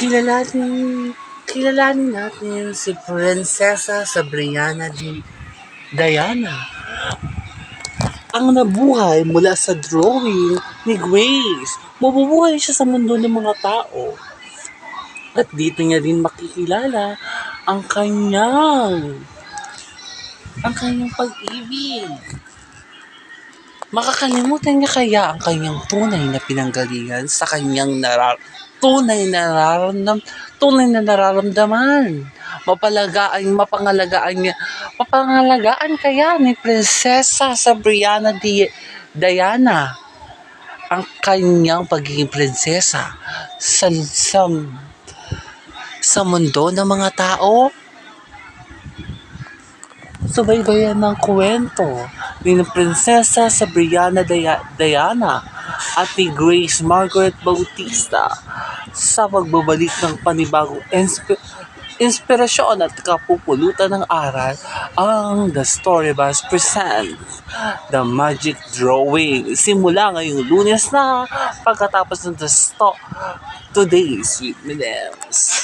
kilalanin, kilalanin natin si Prinsesa Sabriana di Diana. Ang nabuhay mula sa drawing ni Grace. Mabubuhay siya sa mundo ng mga tao. At dito niya din makikilala ang kanyang ang kanyang pag-ibig. Makakalimutan niya kaya ang kanyang tunay na pinanggalingan sa kanyang narar tunay na nararamdam tunay na nararamdaman. Mapalagaan, mapangalagaan niya, mapangalagaan kaya ni Prinsesa Sabriana Di, Diana ang kanyang pagiging prinsesa sa, sa, sa mundo ng mga tao. Subaybayan ng kwento ni Prinsesa Sabriana Dia- Diana at ni Grace Margaret Bautista sa pagbabalik ng panibagong inspi- inspirasyon at kapupulutan ng aral ang The Story Bus present The Magic Drawing. Simula ngayong lunes na pagkatapos ng The Stop Today's with Milems.